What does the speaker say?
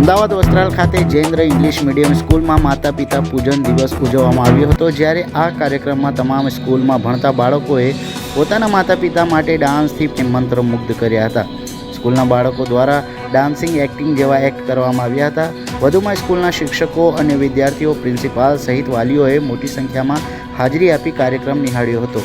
અમદાવાદ વસ્ત્રાલ ખાતે જૈન્દ્ર English medium સ્કૂલમાં માતા પિતા પૂજન દિવસ ઉજવવામાં આવ્યો હતો. જ્યારે આ કાર્યક્રમમાં તમામ સ્કૂલમાં ભણતા બાળકોએ પોતાના માતા પિતા માટે ડાન્સથી મંત્રમુગ્ધ કર્યા હતા. સ્કૂલના બાળકો દ્વારા ડાન્સિંગ, એક્ટિંગ જેવા એક્ટ કરવામાં આવ્યા હતા. વધુમાં સ્કૂલના શિક્ષકો અને વિદ્યાર્થીઓ, પ્રિન્સિપાલ સહિત વાલીઓએ મોટી સંખ્યામાં હાજરી આપી કાર્યક્રમ નિહાળ્યો હતો.